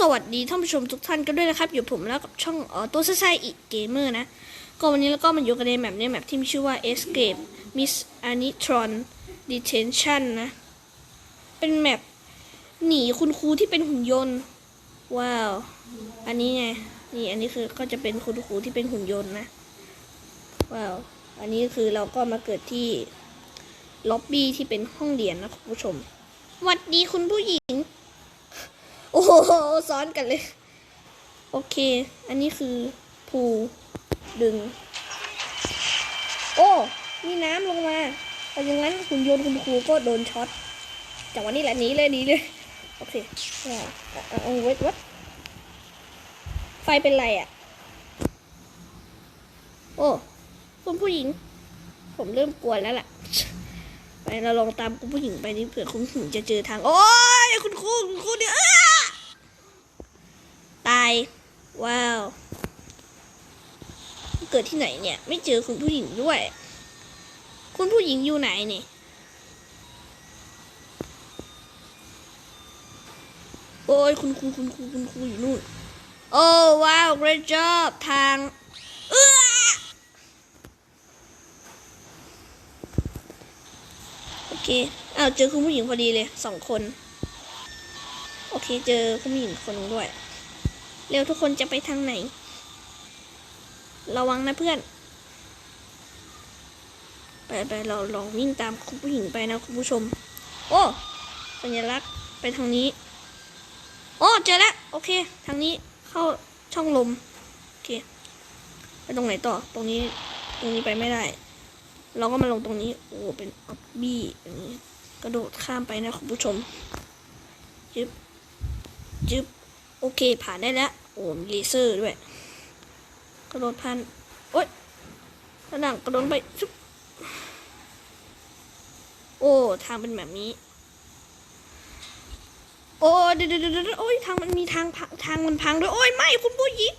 สวัสดีท่านผู้ชมทุกท่านกันด้วยนะครับ อยู่ผมแล้วกับช่องเออตัวซ่าอีกเกมเมอร์นะ ก็วันนี้แล้วก็มาอยู่กันในแมปในแมปที่มีชื่อว่า Escape Miss Anitron Detention นะ เป็นแมปหนีคุณครูที่เป็นหุ่นยนต์ ว้าว อันนี้ไง นี่อันนี้คือก็จะเป็นคุณครูที่เป็นหุ่นยนต์นะ ว้าว อันนี้คือเราก็มาเกิดที่ล็อบบี้ที่เป็นห้องเรียนนะคุณผู้ชมสวัสดีคุณผู้หญิง โอ้โหซ้อนกันเลย โอเค อันนี้คือภูดึง โอ้มีน้ำลงมาเพราะอย่างนั้นหุ่นยนต์คุณครูก็โดนช็อตจากวันนี้แหละหนีเลยหนีเลยโอเคเอาเอาเวทวัดไฟเป็นไรอะ โอ้คุณผู้หญิง ผมเริ่มกลัวแล้วล่ะไปเราลองตามคุณผู้หญิงไปนี่เผื่อคุณผู้หญิงจะเจอทาง โอ้ยคุณครูคุณครูเนี่ยายว้าว เกิดที่ไหนเนี่ย ไม่เจอคุณผู้หญิงด้วย คุณผู้หญิงอยู่ไหนเนี่ยโอ้ยคุณครูคุณครูคุณครูอยู่นู่น โอ้ว้าว great job ทางเออโอเคอ้าวเจอคุณผู้หญิงพอดีเลยสองคน โอเค เจอคุณผู้หญิงคนหนึงด้วย เร็วทุกคนจะไปทางไหน ระวังนะเพื่อน ไปไปเราลองวิ่งตามคุณผู้หญิงไปนะคุณผู้ชม โอ้สัญลักษณ์ไปทางนี้ โอ้เจอแล้วโอเค ทางนี้เข้าช่องลม โอเค ไปตรงไหนต่อ ตรงนี้ ตรงนี้ไปไม่ได้ เราก็มาลงตรงนี้ โอ้ เป็นออบบี้อย่างนี้ กระโดดข้ามไปนะคุณผู้ชม จึ๊บ จึ๊บ โอเค ผ่านได้แล้ว โอ้มีเลเซอร์ด้วย กระโดดผ่านโอ๊ยกระดังกระโดดไปชุบโอ้ ทางเป็นแบบนี้ โอ้เดี๋ยวเดี๋ยวเดโอ้ยทางมันมีทางพังทางมันพังด้วย โอ้ย ไม่คุณผู้หญิง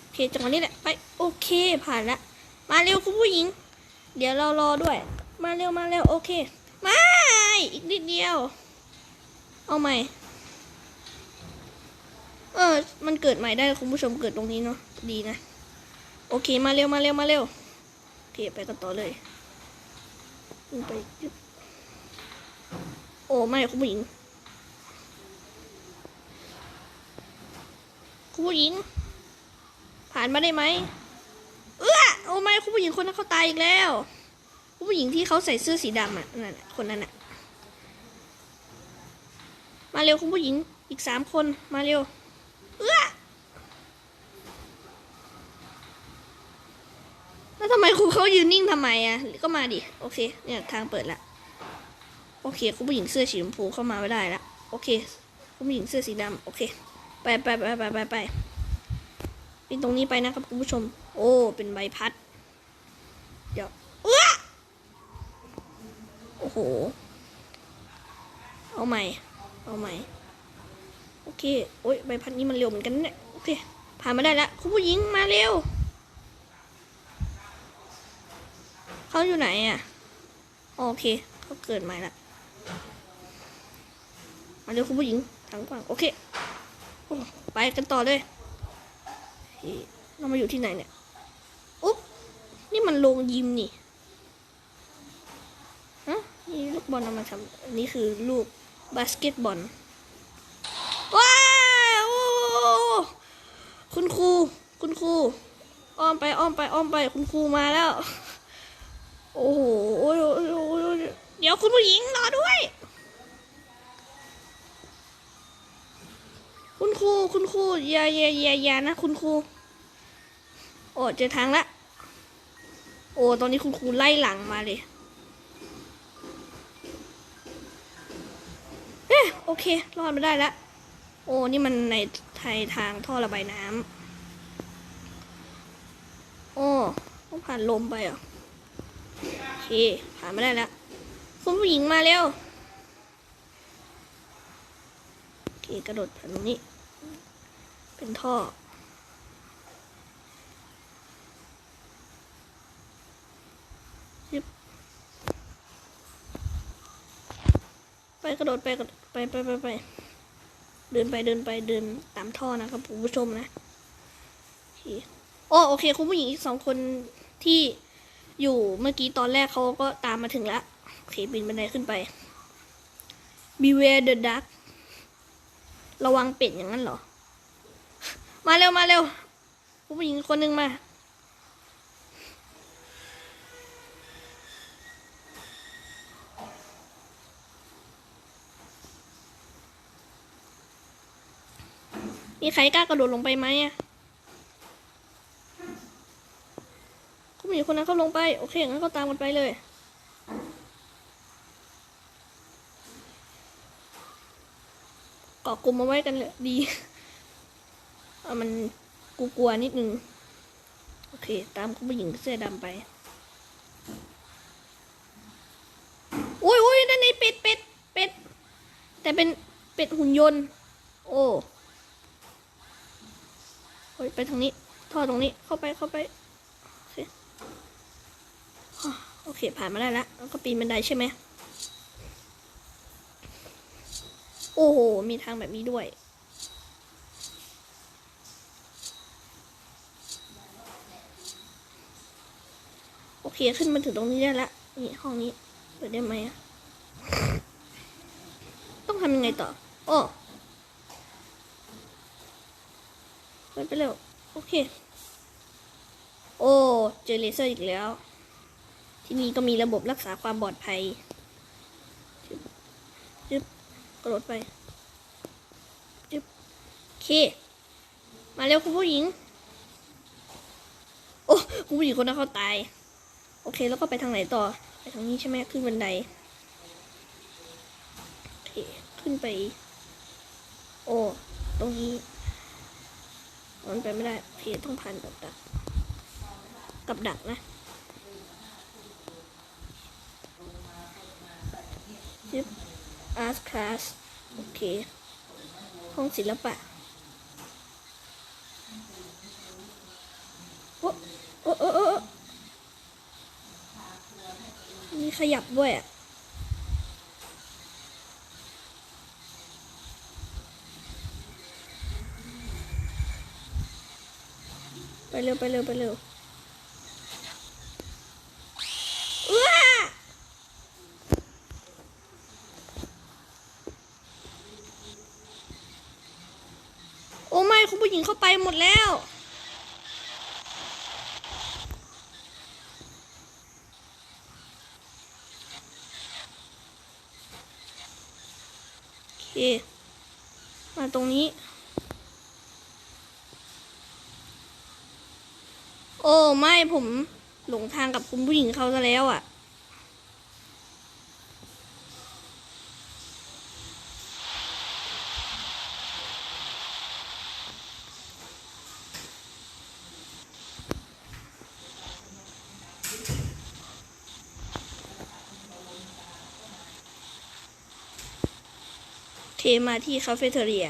โอเคจังหวะนี้แหละ ไป โอเค ผ่านละ มาเร็วคุณผู้หญิง เดี๋ยวเรารอด้วย มาเร็ว มาเร็ว โอเคไม่อีกนิดเดียว เอาใหม่ เออ มันเกิดใหม่ได้คุณผู้ชมเกิดตรงนี้เนาะดีนะ โอเคมาเร็วมาเร็วมาเร็วโอเคไปกันต่อเลยไปโอ้ไม่คุณผู้หญิงคุณผู้หญิง ผ่านมาได้ไหมเอื้อโอ้ไม่คุณผู้หญิงคนนั้นเขาตายอีกแล้วคุณผู้หญิงที่เขาใส่เสื้อสีดำอะนั่นคนนั้นอะมาเร็วคุณผู้หญิงอีกสามคนมาเร็ว เอื้อแล้วทำไมครู เขายืนนิ่งทำไมอะ ก็มาดิ โอเค เนี่ยทางเปิดละ โอเค คุณผู้หญิงเสื้อสีชมพูเข้ามาไม่ได้ละ โอเค คุณผู้หญิงเสื้อสีดำโอเค ไปไปไปไปไปไปปีนตรงนี้ไปนะครับคุณผู้ชม โอ้ เป็นใบพัด เดี๋ยวเอื้อโอ้โห เอาใหม่ เอาใหม่ โอเค โอ้ยใบพัดนี้มันเร็วเหมือนกันเนี่ย โอเค ผ่านมาได้แล้วคุณผู้หญิงมาเร็ว เขาอยู่ไหนอะ โอเค เขาเกิดใหม่ละมาเร็วคุณผู้หญิงทางกว้าง โอเค ไปกันต่อเลยเฮ้ยเรามาอยู่ที่ไหนเนี่ย อุ๊บ นี่มันโรงยิมนี่ฮะนี่ลูกบอลเอามาทำนนี้คือลูกบาสเกตบอล ว้าวคุณครู คุณครู อ้อมไป อ้อมไป อ้อมไป คุณครูมาแล้ว โอ้โหอ้ยอ้ยอ้ยอ้ยเดี๋ยวคุณผู้หญิงรอด้วย คุณครู คุณครูอย่าอย่าอย่าอย่านะ คุณครู โอ้เจอทางละ โอ้ ตอนนี้คุณครูไล่หลังมาเลยเอ๊ะโอเค รอดมาได้แล้วโอ้ นี่มันในไทยทางท่อระบายน้ำโอ้ต้องผ่านลมไปอะ เคผ่านมาได้แล้วคุณผู้หญิงมาเร็วโอเคกระโดดผ่านตรงนี้ เป็นท่อไปกระโดดไปกระโดดไปไปไปไปเดินไปเดินไปเดินตามท่อนะครับคุณผู้ชมนะโอเคโอ้โอเค คุณผู้หญิงอีกสองคนที่ อยู่เมื่อกี้ตอนแรกเขาก็ตามมาถึงแล้วโอเคปีนบันไดขึ้นไป beware the duck ระวังเป็ดอย่างนั้นเหรอ มาเร็วมาเร็วผู้หญิงคนหนึ่งมา มีใครกล้ากระโดดลงไปไหมอะ คุณผู้หญิงคนนั้นเขาลงไป โอเคงั้นก็ตามกันไปเลย เกาะกลุ่มมาไว้กันเลยดีเอามันกูกลัวๆนิดนึง โอเค ตามคุณผู้หญิงเสื้อดำไปโอ้ยโอ้ยนั่นไงเป็ดเป็ดเป็ดแต่เป็นเป็ดหุ่นยนต์ โอ้โอ้ยไปทางนี้ ท่อตรงนี้เข้าไปเข้าไป โอเคอะ โอเค ผ่านมาได้แล้วแล้วก็ปีนบันไดใช่ไหมโอ้โห มีทางแบบนี้ด้วย โอเค ขึ้นมาถึงตรงนี้ได้ละ นี่ห้องนี้เปิดได้ไหมต้องทำยังไงต่อ โอ้เปิดไปเร็ว โอเค โอ้ เจอเลเซอร์อีกแล้ว ที่นี่ก็มีระบบรักษาความปลอดภัยจึ๊บกระโดดไปจึ๊บโอเค มาเร็วคุณผู้หญิง โอ้คุณผู้หญิงคนนั้นเขาตาย โอเค แล้วก็ไปทางไหนต่อ ไปทางนี้ใช่ไหมขึ้นบันไดโอเคขึ้นไป โอ้ตรงนี้มันไปไม่ได้โอเคต้องผ่านกับดัก กับดักนะ จิบ art class โอเค ห้องศิลปะโอ้โอ้โอ้โอ้มีขยับด้วยอะไปเร็วไปเร็วไปเร็วาโอ้ไม่ คุณผู้หญิงเข้าไปหมดแล้วโอเคมาตรงนี้ โอ้ ไม่ผมหลงทางกับคุณผู้หญิงเขาซะแล้วอะ เคมาที่คาเฟ่เทเรีย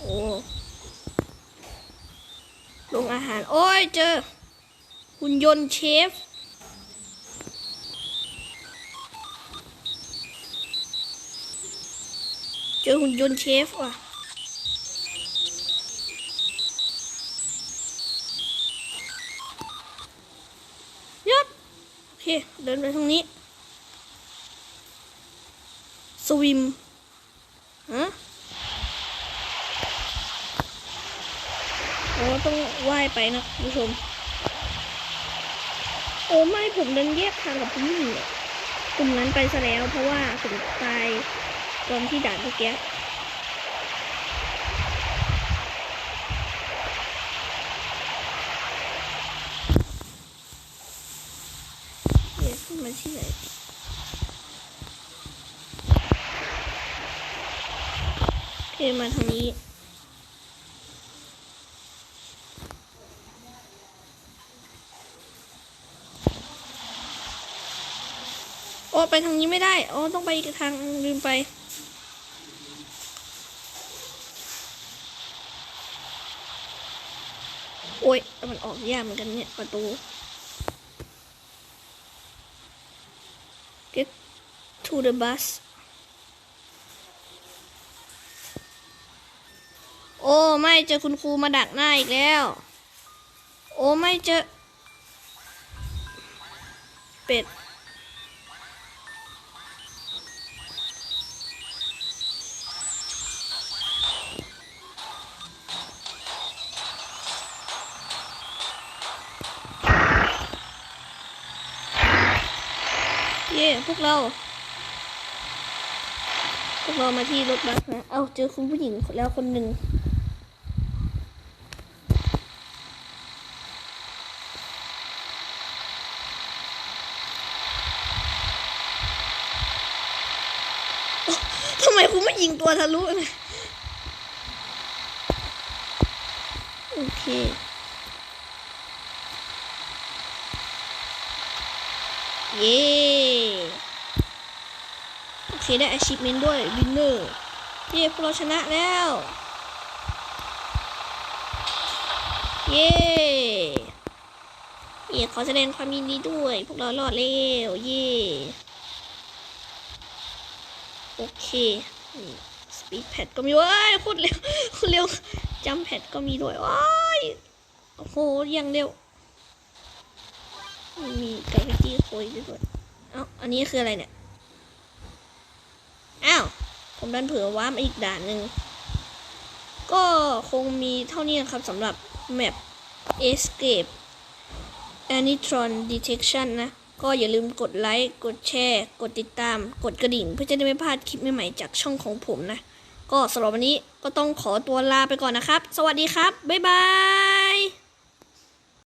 โอ้โรงอาหาร โอ้ยเจอหุ่นยนต์เชฟ เจอหุ่นยนต์เชฟว่ะยับโอเค เดินไปทางนี้ สวิมฮะโอ้ต้องว่ายไปนะคุณผู้ชม โอ้ไม่ผมเดินแยกทางกับผู้หญิงอะกลุ่มนั้นไปซะแล้ว เพราะว่าผมตายตอนที่ด่านเมื่อกี้เดี๋ยวขึ้นมาที่ไหน โอเคมาทางนี้ โอ้ไปทางนี้ไม่ได้ โอ้ต้องไปอีกทางลืมไปโอ้ยมันออกยากเหมือนกันเนี่ยประตู get to the bus อ้ไม่เจอคุณครูมาดักหน้าอีกแล้ว โอ้ไม่เจอ เป็ด เย่พวกเราพวกเรามาที่รถบัสนะ เอาเจอคุณผู้หญิงแล้วคนหนึ่ง ทำไมคุณไม่ยิ งตัวทะลุเลยโอเคเย้โอเคได้ achievement ด้วย winner เย้พวกเราชนะแล้ว เย้เย้ขอแสดงความยินดีด้วย พวกเรารอดแล้ว เย้โอเค นี่สปีดแพดก็มีเว้ยโคตรเร็วโคตรเร็วจัมแพดก็มีด้วยว้ายโอ้โหยังเร็ว มีกราฟิตี้โคยด้วยเอ้าอันนี้คืออะไรเนี่ยอ้าวผมดันเผื่อว่ามาอีกด่านหนึ่งก็คงมีเท่านี้นะครับสำหรับแมป Escape Anitron Detection นะ ก็อย่าลืมกดไลค์ กดแชร์ กดติดตาม กดกระดิ่ง เพื่อจะได้ไม่พลาดคลิปใหม่ๆจากช่องของผมนะ ก็สำหรับวันนี้ก็ต้องขอตัวลาไปก่อนนะครับ สวัสดีครับ บ๊ายบาย